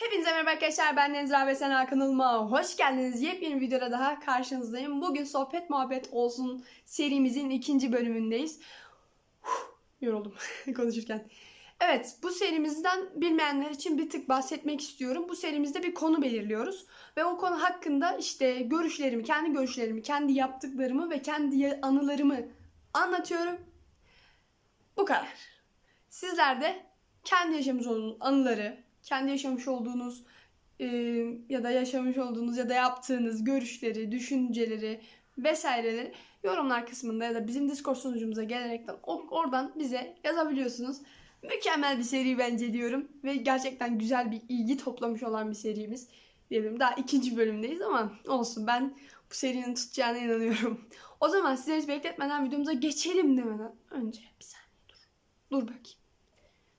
Hepinize merhaba arkadaşlar ben Deniz ve sen kanalıma hoş geldiniz. Yepyeni videoda daha karşınızdayım. Bugün sohbet muhabbet olsun serimizin ikinci bölümündeyiz. Huh, yoruldum konuşurken. Evet bu serimizden bilmeyenler için bir tık bahsetmek istiyorum. Bu serimizde bir konu belirliyoruz. Ve o konu hakkında işte görüşlerimi, kendi görüşlerimi, kendi yaptıklarımı ve kendi anılarımı anlatıyorum. Bu kadar. Sizler de kendi olduğunuz anıları, kendi yaşamış olduğunuz e, ya da yaşamış olduğunuz ya da yaptığınız görüşleri, düşünceleri vesaireleri yorumlar kısmında ya da bizim Discord sunucumuza gelerekten oradan bize yazabiliyorsunuz. Mükemmel bir seri bence diyorum ve gerçekten güzel bir ilgi toplamış olan bir serimiz diyelim. Daha ikinci bölümdeyiz ama olsun ben bu serinin tutacağına inanıyorum. O zaman size hiç bekletmeden videomuza geçelim demeden önce bir saniye dur. Dur bakayım.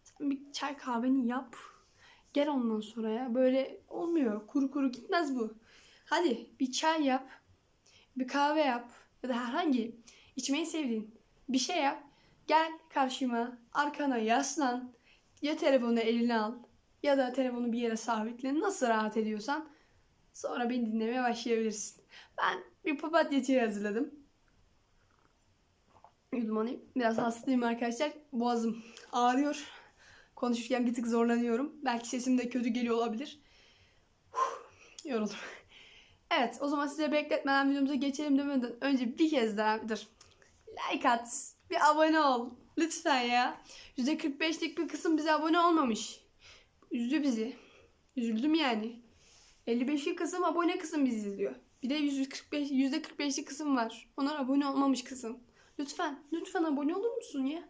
Sen bir çay kahveni yap. Gel ondan sonra ya. Böyle olmuyor. Kuru kuru gitmez bu. Hadi bir çay yap. Bir kahve yap. Ya da herhangi içmeyi sevdiğin bir şey yap. Gel karşıma. Arkana yaslan. Ya telefonu eline al. Ya da telefonu bir yere sabitle. Nasıl rahat ediyorsan. Sonra beni dinlemeye başlayabilirsin. Ben bir papatya çayı hazırladım. Yudum alayım. Biraz hastayım arkadaşlar. Boğazım ağrıyor. Konuşurken bir tık zorlanıyorum. Belki sesim de kötü geliyor olabilir. Yoruldum. Evet o zaman size bekletmeden videomuza geçelim demeden önce bir kez daha dur. Like at. Bir abone ol. Lütfen ya. %45'lik bir kısım bize abone olmamış. Üzdü bizi. Üzüldüm yani. 55'lik kısım abone kısım bizi izliyor. Bir de %45, %45'lik kısım var. Onlar abone olmamış kısım. Lütfen, lütfen abone olur musun ya?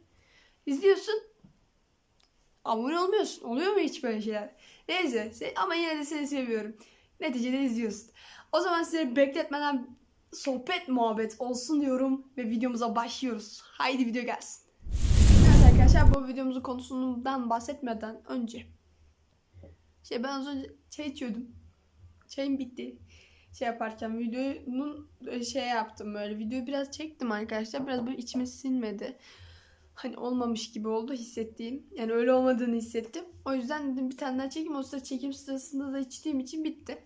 İzliyorsun, abone olmuyorsun. Oluyor mu hiç böyle şeyler? Neyse se- ama yine de seni seviyorum. Neticede izliyorsun. O zaman size bekletmeden sohbet muhabbet olsun diyorum ve videomuza başlıyoruz. Haydi video gelsin. Evet arkadaşlar bu videomuzun konusundan bahsetmeden önce şey ben az önce çay içiyordum. Çayım bitti. Şey yaparken videonun e, şey yaptım böyle videoyu biraz çektim arkadaşlar. Biraz böyle içime sinmedi hani olmamış gibi oldu hissettiğim. Yani öyle olmadığını hissettim. O yüzden dedim bir tane daha çekeyim. O sırada çekim sırasında da içtiğim için bitti.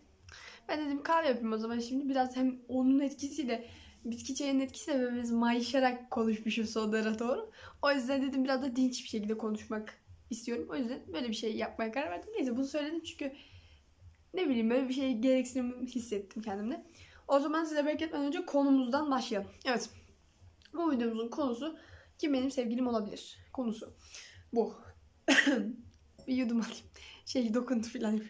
Ben dedim kahve yapayım o zaman şimdi biraz hem onun etkisiyle bitki çayının etkisiyle böyle biraz mayışarak konuşmuşum sonlara doğru. O yüzden dedim biraz da dinç bir şekilde konuşmak istiyorum. O yüzden böyle bir şey yapmaya karar verdim. Neyse bunu söyledim çünkü ne bileyim böyle bir şey gereksinim hissettim kendimde. O zaman size bekletmeden önce konumuzdan başlayalım. Evet. Bu videomuzun konusu kim benim sevgilim olabilir konusu. Bu. bir yudum alayım. Şey dokuntu falan.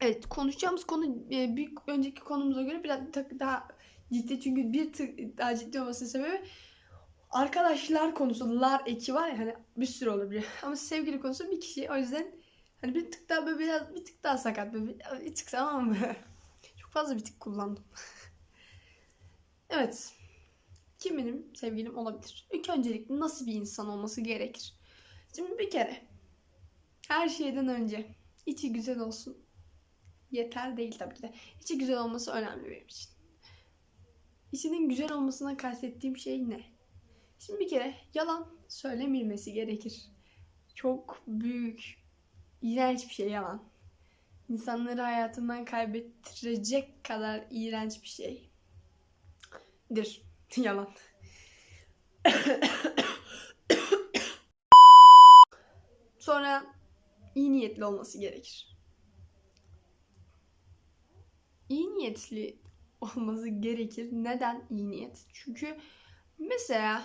Evet konuşacağımız konu e, bir önceki konumuza göre biraz daha ciddi çünkü bir tık daha ciddi olmasının sebebi arkadaşlar konusu lar eki var ya hani bir sürü olabilir ama sevgili konusu bir kişi o yüzden hani bir tık daha böyle biraz bir tık daha sakat böyle bir, bir tık tamam mı? Çok fazla bir tık kullandım. evet. Kim sevgilim olabilir? İlk öncelikle nasıl bir insan olması gerekir? Şimdi bir kere her şeyden önce içi güzel olsun. Yeter değil tabii ki de. İçi güzel olması önemli benim için. İçinin güzel olmasına kastettiğim şey ne? Şimdi bir kere yalan söylemilmesi gerekir. Çok büyük, iğrenç bir şey yalan. İnsanları hayatından kaybettirecek kadar iğrenç bir şeydir. Yalan. Sonra iyi niyetli olması gerekir. İyi niyetli olması gerekir. Neden iyi niyet? Çünkü mesela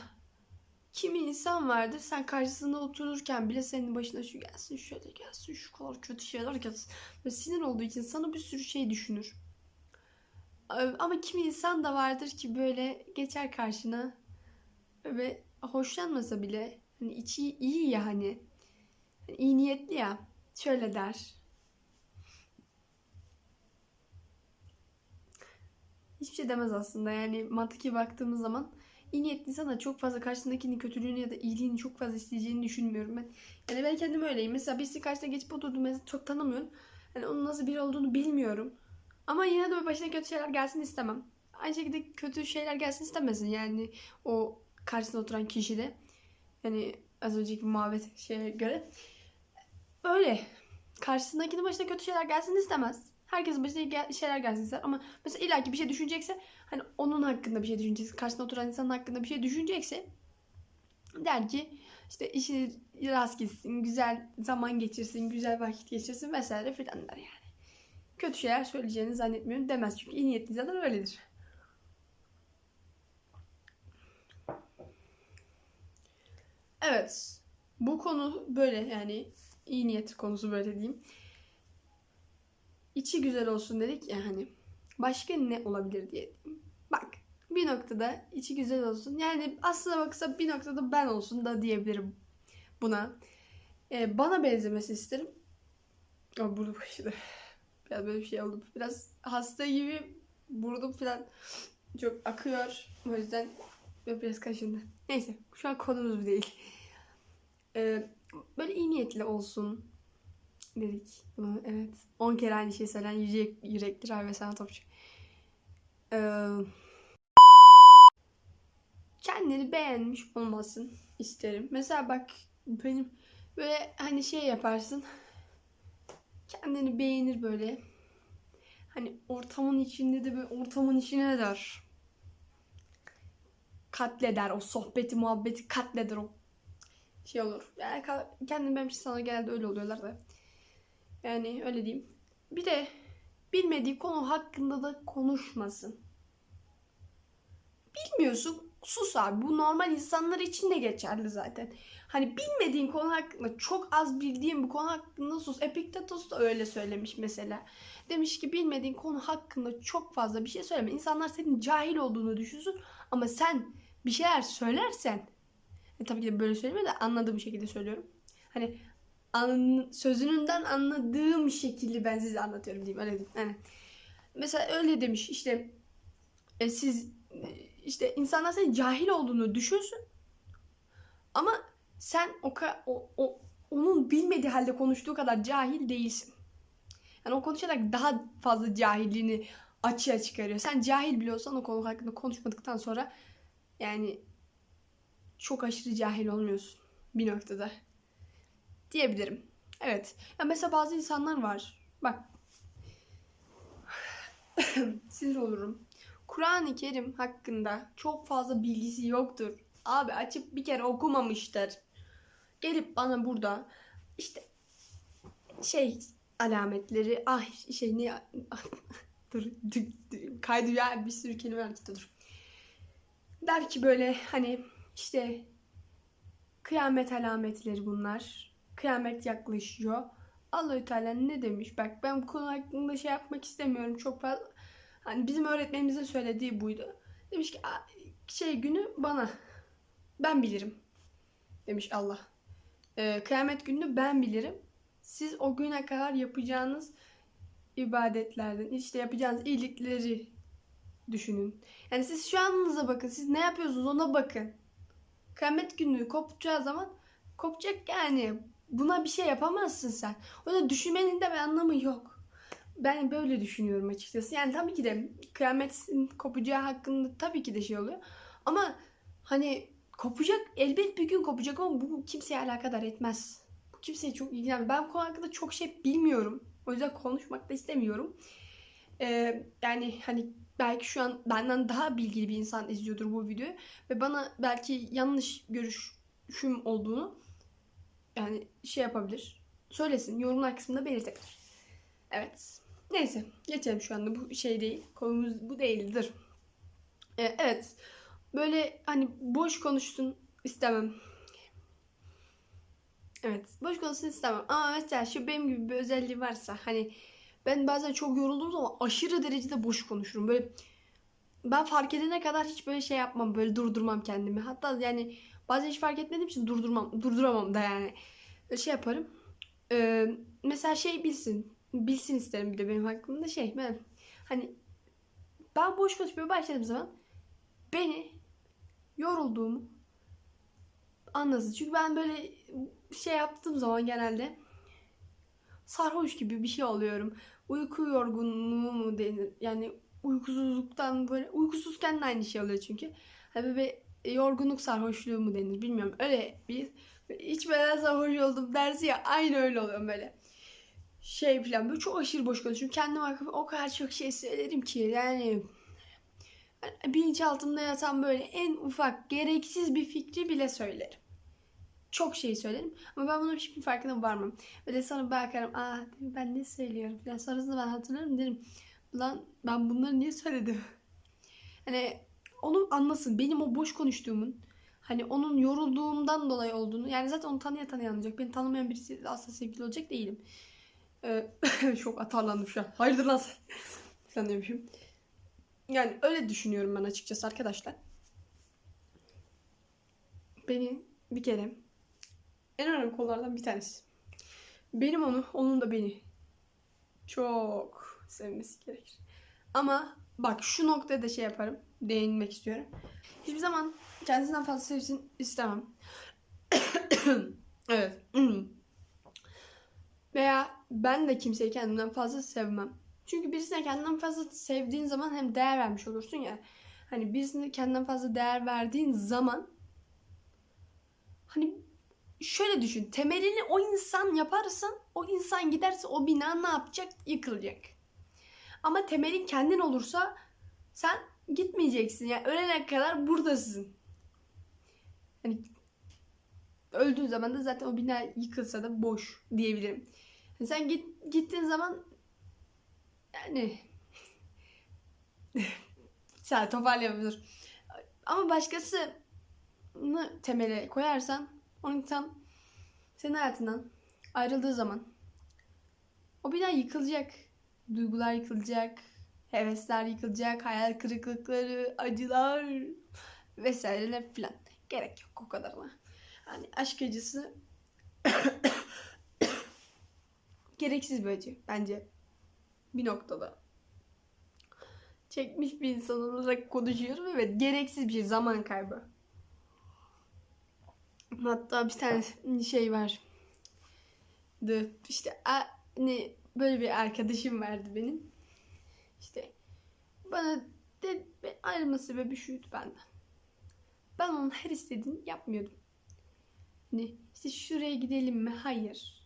kimi insan vardır sen karşısında otururken bile senin başına şu gelsin şöyle gelsin şu kadar kötü şeyler gelsin. Ve sinir olduğu için sana bir sürü şey düşünür. Ama kimi insan da vardır ki böyle geçer karşına ve hoşlanmasa bile hani içi iyi ya hani hani iyi niyetli ya şöyle der. Hiçbir şey demez aslında yani mantıki baktığımız zaman iyi niyetli insan da çok fazla karşısındakinin kötülüğünü ya da iyiliğini çok fazla isteyeceğini düşünmüyorum ben. Yani ben kendim öyleyim. Mesela birisi karşısına geçip oturdum mesela çok tanımıyorum. Hani onun nasıl biri olduğunu bilmiyorum. Ama yine de başına kötü şeyler gelsin istemem. Aynı şekilde kötü şeyler gelsin istemesin yani o karşısında oturan kişi de. Yani az önceki muhabbet şeye göre. Öyle. karşısındakinin başına kötü şeyler gelsin istemez. Herkesin başına gel- şeyler gelsin ister ama mesela illaki bir şey düşünecekse hani onun hakkında bir şey düşünecekse, karşısında oturan insanın hakkında bir şey düşünecekse der ki işte işi rast gitsin, güzel zaman geçirsin, güzel vakit geçirsin vesaire filan der yani. Kötü şeyler söyleyeceğini zannetmiyorum demez çünkü iyi niyetli zaten öyledir. Evet. Bu konu böyle yani iyi niyet konusu böyle diyeyim. İçi güzel olsun dedik ya hani. Başka ne olabilir diye. Bak bir noktada içi güzel olsun. Yani aslına baksa bir noktada ben olsun da diyebilirim buna. Ee, bana benzemesi isterim. Aa, burnum kaşıdı. Biraz böyle bir şey oldu. Biraz hasta gibi burnum falan çok akıyor. O yüzden böyle biraz kaşındı. Neyse şu an konumuz bu değil. Ee, böyle iyi niyetli olsun dedik. Evet. 10 kere aynı şeyi söyleyen yürek, yürektir abi sana topçu. Ee, kendini beğenmiş olmasın isterim. Mesela bak benim böyle hani şey yaparsın. Kendini beğenir böyle. Hani ortamın içinde de böyle ortamın içine eder. Katleder o sohbeti muhabbeti katleder o şey olur. Yani kendim için sana genelde öyle oluyorlar da. Yani öyle diyeyim. Bir de bilmediği konu hakkında da konuşmasın. Bilmiyorsun sus abi. Bu normal insanlar için de geçerli zaten. Hani bilmediğin konu hakkında çok az bildiğin bu konu hakkında sus. Epiktetos da öyle söylemiş mesela. Demiş ki bilmediğin konu hakkında çok fazla bir şey söyleme. İnsanlar senin cahil olduğunu düşünsün ama sen bir şeyler söylersen e, tabii ki de böyle söylemiyor da anladığım şekilde söylüyorum. Hani an, sözününden anladığım şekilde ben size anlatıyorum diyeyim öyle diyeyim. Yani mesela öyle demiş işte e, siz e, işte insanlar senin cahil olduğunu düşünsün ama sen o, o, o onun bilmediği halde konuştuğu kadar cahil değilsin. Yani o konuşarak daha fazla cahilliğini açığa çıkarıyor. Sen cahil biliyorsan o konu hakkında konuşmadıktan sonra yani çok aşırı cahil olmuyorsun bir noktada. Diyebilirim. Evet. Ya mesela bazı insanlar var. Bak. Sinir olurum. Kur'an-ı Kerim hakkında çok fazla bilgisi yoktur. Abi açıp bir kere okumamıştır. Gelip bana burada işte şey alametleri ah şey ne dur, dur, dur kaydı ya bir sürü kelime var gitti dur. Der ki böyle hani işte kıyamet alametleri bunlar. Kıyamet yaklaşıyor. Allahü Teala ne demiş? Bak ben bu konu hakkında şey yapmak istemiyorum çok fazla. Hani bizim öğretmenimizin söylediği buydu. Demiş ki "Aa, şey günü bana ben bilirim demiş Allah. Ee, kıyamet gününü ben bilirim. Siz o güne kadar yapacağınız ibadetlerden, işte yapacağınız iyilikleri düşünün. Yani siz şu anınıza bakın. Siz ne yapıyorsunuz ona bakın. Kıyamet günü kopacağı zaman kopacak yani. Buna bir şey yapamazsın sen. O da düşünmenin de bir anlamı yok. Ben böyle düşünüyorum açıkçası. Yani tabii ki de kıyametin kopacağı hakkında tabii ki de şey oluyor. Ama hani kopacak elbet bir gün kopacak ama bu kimseye alakadar etmez. Bu kimseye çok ilgilenmez. Ben bu konu hakkında çok şey bilmiyorum. O yüzden konuşmak da istemiyorum. Ee, yani hani belki şu an benden daha bilgili bir insan izliyordur bu videoyu ve bana belki yanlış görüşüm olduğunu yani şey yapabilir. Söylesin. Yorumlar kısmında belirtebilir. Evet. Neyse. Geçelim şu anda. Bu şey değil. Konumuz bu değildir. Ee, evet. Böyle hani boş konuşsun istemem. Evet. Boş konuşsun istemem. Ama mesela şu benim gibi bir özelliği varsa hani ben bazen çok yorulduğum zaman aşırı derecede boş konuşurum. Böyle ben fark edene kadar hiç böyle şey yapmam. Böyle durdurmam kendimi. Hatta yani bazen hiç fark etmediğim için durdurmam. Durduramam da yani. Şey yaparım. Ee, mesela şey bilsin. Bilsin isterim bir de benim hakkımda şey. Ben hani ben boş konuşmaya başladığım zaman beni yorulduğumu anlasın. Çünkü ben böyle şey yaptığım zaman genelde sarhoş gibi bir şey oluyorum. Uyku yorgunluğu mu denir? Yani uykusuzluktan böyle uykusuzken de aynı şey oluyor çünkü. Hani böyle yorgunluk sarhoşluğu mu denir bilmiyorum. Öyle bir hiç böyle sarhoş oldum dersi ya aynı öyle oluyor böyle. Şey falan böyle çok aşırı boş konuşuyorum. Kendime hakkında o kadar çok şey söylerim ki yani bilinçaltımda yatan böyle en ufak gereksiz bir fikri bile söylerim. Çok şey söylerim ama ben bunun hiçbir farkına varmam. Böyle sonra bakarım aa ben ne söylüyorum falan sonrasında ben hatırlarım derim. Lan ben bunları niye söyledim? Hani onu anlasın. Benim o boş konuştuğumun hani onun yorulduğumdan dolayı olduğunu yani zaten onu tanıya tanıya anlayacak. Beni tanımayan birisi asla sevgili olacak değilim. Ee, çok atarlandım şu an. Hayırdır lan sen? Falan demişim. Yani öyle düşünüyorum ben açıkçası arkadaşlar. Beni bir kere en önemli konulardan bir tanesi. Benim onu, onun da beni çok sevmesi gerekir. Ama bak şu noktada da şey yaparım. Değinmek istiyorum. Hiçbir zaman kendisinden fazla sevsin istemem. evet. Veya ben de kimseyi kendimden fazla sevmem. Çünkü birisine kendinden fazla sevdiğin zaman hem değer vermiş olursun ya. Hani birisine kendinden fazla değer verdiğin zaman hani şöyle düşün. Temelini o insan yaparsan o insan giderse o bina ne yapacak? Yıkılacak. Ama temelin kendin olursa sen gitmeyeceksin. Yani ölene kadar buradasın. Hani öldüğün zaman da zaten o bina yıkılsa da boş diyebilirim. Yani sen git, gittiğin zaman yani sen toparlayabilir. Ama başkasını temele koyarsan o insan senin hayatından ayrıldığı zaman o bina yıkılacak. Duygular yıkılacak. Hevesler yıkılacak. Hayal kırıklıkları, acılar vesaireler filan. Gerek yok o kadarına. Yani aşk acısı gereksiz bir acı bence. Bir noktada. Çekmiş bir insan olarak konuşuyorum. Evet gereksiz bir şey. Zaman kaybı. Hatta bir tane şey var. İşte hani böyle bir arkadaşım vardı benim. İşte bana de, ayrılma sebebi şuydu benden. Ben onun her istediğini yapmıyordum. Hani işte şuraya gidelim mi? Hayır.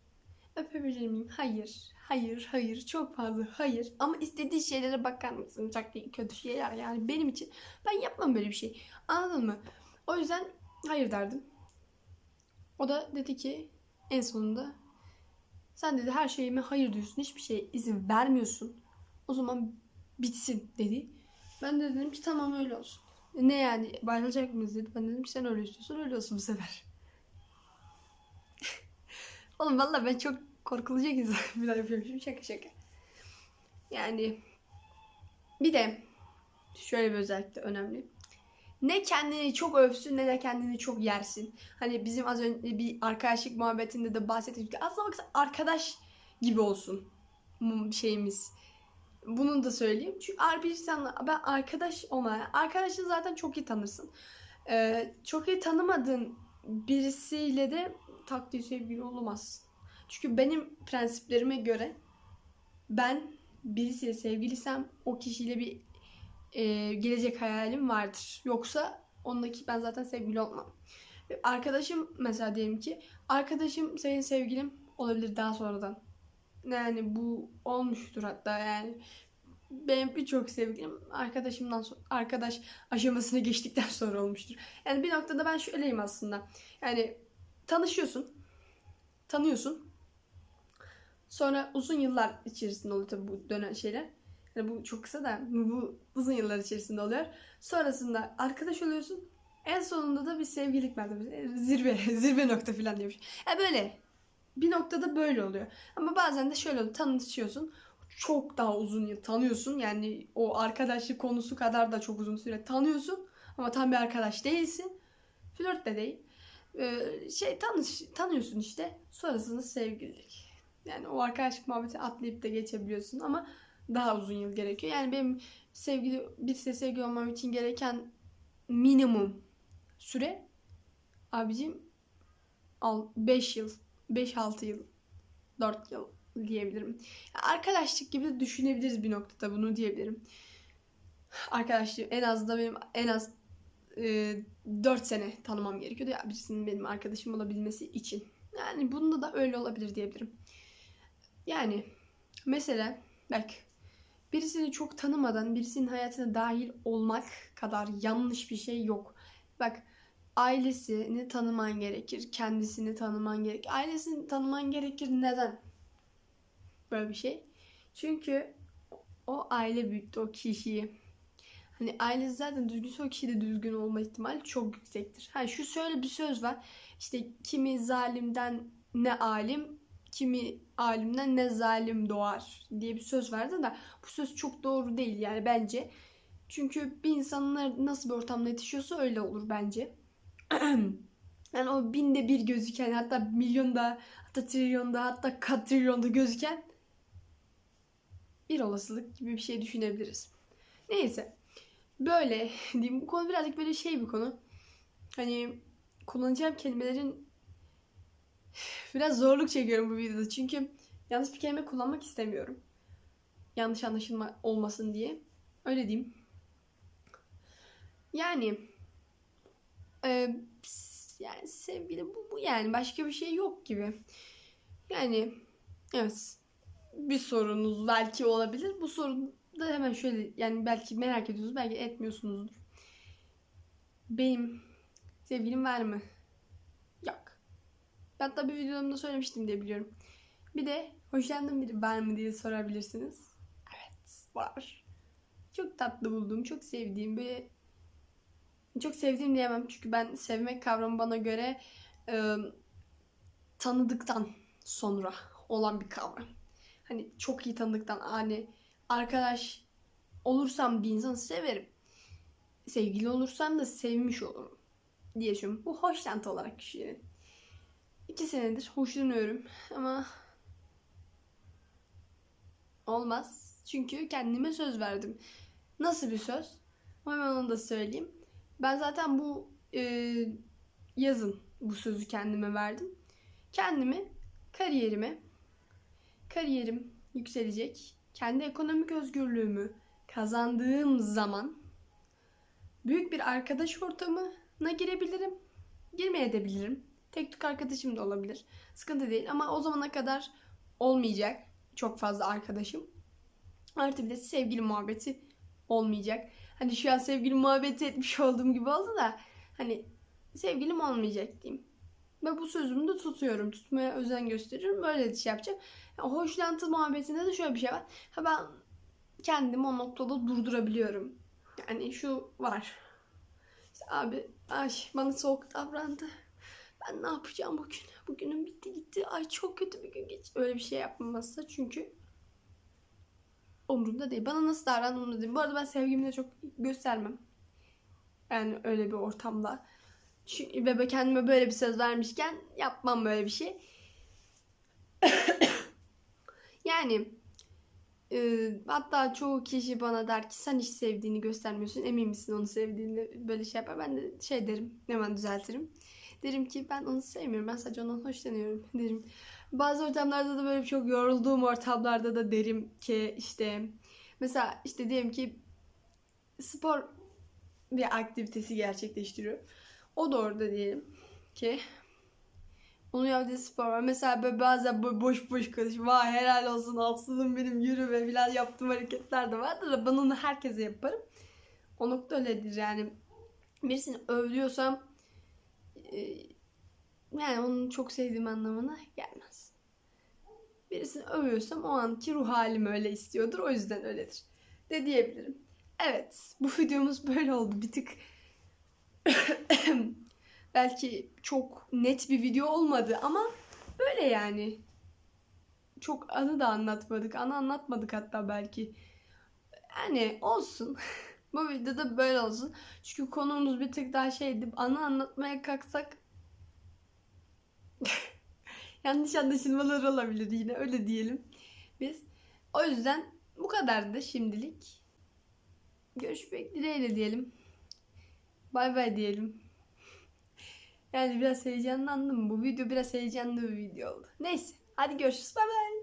Öpebilir miyim? Hayır. Hayır, hayır. Çok fazla hayır. Ama istediği şeylere bakar mısın? Çok kötü şeyler yani benim için. Ben yapmam böyle bir şey. Anladın mı? O yüzden hayır derdim. O da dedi ki en sonunda sen dedi her şeyime hayır diyorsun. Hiçbir şeye izin vermiyorsun. O zaman bitsin dedi. Ben de dedim ki tamam öyle olsun. Ne yani bayılacak mıyız dedi. Ben dedim ki sen öyle istiyorsun öyle olsun bu sefer. Oğlum valla ben çok korkulacak insan bir daha yapıyorum şaka şaka. Yani bir de şöyle bir özellik de önemli ne kendini çok övsün ne de kendini çok yersin. Hani bizim az önce bir arkadaşlık muhabbetinde de bahsettik. Aslında baksa arkadaş gibi olsun şeyimiz. Bunu da söyleyeyim. Çünkü bir insanla ben arkadaş olmaya, arkadaşını zaten çok iyi tanırsın. Ee, çok iyi tanımadığın birisiyle de takdir sevgili olamazsın. Çünkü benim prensiplerime göre ben birisiyle sevgilisem o kişiyle bir e, gelecek hayalim vardır. Yoksa ondaki ben zaten sevgili olmam. Arkadaşım mesela diyelim ki arkadaşım senin sevgilim olabilir daha sonradan. Yani bu olmuştur hatta yani benim birçok sevgilim arkadaşımdan sonra arkadaş aşamasını geçtikten sonra olmuştur. Yani bir noktada ben şöyleyim aslında. Yani tanışıyorsun. Tanıyorsun. Sonra uzun yıllar içerisinde oluyor tabii bu dönen şeyler. Yani bu çok kısa da bu uzun yıllar içerisinde oluyor. Sonrasında arkadaş oluyorsun. En sonunda da bir sevgililik mertebesi. Zirve, zirve nokta falan diyormuş. Yani böyle bir noktada böyle oluyor. Ama bazen de şöyle oluyor. Tanışıyorsun. Çok daha uzun yıl tanıyorsun. Yani o arkadaşlık konusu kadar da çok uzun süre tanıyorsun. Ama tam bir arkadaş değilsin. Flört de değil. Ee, şey tanış, tanıyorsun işte. Sonrasında sevgililik. Yani o arkadaşlık muhabbeti atlayıp da geçebiliyorsun ama daha uzun yıl gerekiyor. Yani benim sevgili birisiyle sevgili olmam için gereken minimum süre abicim 5 yıl, 5-6 yıl, 4 yıl diyebilirim. Arkadaşlık gibi de düşünebiliriz bir noktada bunu diyebilirim. Arkadaşlık en az da benim en az e, 4 sene tanımam gerekiyordu ya birisinin benim arkadaşım olabilmesi için. Yani bunda da öyle olabilir diyebilirim. Yani mesela bak birisini çok tanımadan birisinin hayatına dahil olmak kadar yanlış bir şey yok. Bak ailesini tanıman gerekir. Kendisini tanıman gerekir. Ailesini tanıman gerekir. Neden? Böyle bir şey. Çünkü o aile büyüttü o kişiyi. Hani ailesi zaten düzgünse o kişi de düzgün olma ihtimali çok yüksektir. Ha şu şöyle bir söz var. İşte kimi zalimden ne alim, kimi alimden ne zalim doğar diye bir söz vardı da bu söz çok doğru değil yani bence. Çünkü bir insanlar nasıl bir ortamda yetişiyorsa öyle olur bence. yani o binde bir gözüken hatta milyonda hatta trilyonda hatta katrilyonda gözüken bir olasılık gibi bir şey düşünebiliriz. Neyse. Böyle diyeyim. Bu konu birazcık böyle şey bir konu. Hani kullanacağım kelimelerin biraz zorluk çekiyorum bu videoda. Çünkü yanlış bir kelime kullanmak istemiyorum. Yanlış anlaşılma olmasın diye. Öyle diyeyim. Yani e, yani sevgili bu, bu yani başka bir şey yok gibi. Yani evet bir sorunuz belki olabilir. Bu sorun da hemen şöyle yani belki merak ediyorsunuz belki etmiyorsunuzdur. Benim sevgilim var mı? Ben tabii videomda söylemiştim diye biliyorum. Bir de hoşlandığım biri var mı diye sorabilirsiniz. Evet var. Çok tatlı bulduğum, çok sevdiğim bir çok sevdiğim diyemem çünkü ben sevmek kavramı bana göre e, tanıdıktan sonra olan bir kavram. Hani çok iyi tanıdıktan hani arkadaş olursam bir insanı severim. Sevgili olursam da sevmiş olurum diye düşünüyorum. Bu hoşlantı olarak düşünelim. İki senedir hoşlanıyorum ama olmaz. Çünkü kendime söz verdim. Nasıl bir söz? Hemen onu da söyleyeyim. Ben zaten bu e, yazın bu sözü kendime verdim. Kendimi kariyerime kariyerim yükselecek. Kendi ekonomik özgürlüğümü kazandığım zaman büyük bir arkadaş ortamına girebilirim. Girmeyebilirim. Tek tük arkadaşım da olabilir. Sıkıntı değil ama o zamana kadar olmayacak çok fazla arkadaşım. Artı bir de sevgili muhabbeti olmayacak. Hani şu an sevgili muhabbeti etmiş olduğum gibi oldu da hani sevgilim olmayacak diyeyim. Ve bu sözümü de tutuyorum. Tutmaya özen gösteriyorum. Böyle bir şey yapacağım. Yani hoşlantı muhabbetinde de şöyle bir şey var. Ha ben kendimi o noktada durdurabiliyorum. Yani şu var. İşte abi ay bana soğuk davrandı. Ben ne yapacağım bugün? Bugünüm bitti gitti. Ay çok kötü bir gün geç. Öyle bir şey yapmamazsa çünkü umurumda değil. Bana nasıl davran umurumda değil. Bu arada ben sevgimi de çok göstermem. Yani öyle bir ortamda. Çünkü ve kendime böyle bir söz vermişken yapmam böyle bir şey. yani e, hatta çoğu kişi bana der ki sen hiç sevdiğini göstermiyorsun. Emin misin onu sevdiğini böyle şey yapar. Ben de şey derim hemen düzeltirim. Derim ki ben onu sevmiyorum. Ben sadece ondan hoşlanıyorum derim. Bazı ortamlarda da böyle çok yorulduğum ortamlarda da derim ki işte mesela işte diyelim ki spor bir aktivitesi gerçekleştiriyor. O da orada diyelim ki onun yaptığı spor var. Mesela böyle bazen böyle boş boş konuşup vay helal olsun aslanım benim yürüme falan yaptığım hareketler de vardır da ben onu herkese yaparım. O nokta öyledir yani. Birisini övüyorsam yani onu çok sevdiğim anlamına gelmez. Birisini övüyorsam o anki ruh halim öyle istiyordur. O yüzden öyledir. De diyebilirim. Evet. Bu videomuz böyle oldu. Bir tık belki çok net bir video olmadı ama böyle yani. Çok anı da anlatmadık. Anı anlatmadık hatta belki. Yani olsun. Bu videoda böyle olsun. Çünkü konumuz bir tık daha şeydi. Anı anlatmaya kalksak yanlış anlaşılmalar olabilir yine öyle diyelim biz. O yüzden bu kadar da şimdilik. Görüşmek dileğiyle diyelim. Bay bay diyelim. Yani biraz heyecanlandım. Bu video biraz heyecanlı bir video oldu. Neyse. Hadi görüşürüz. Bay bay.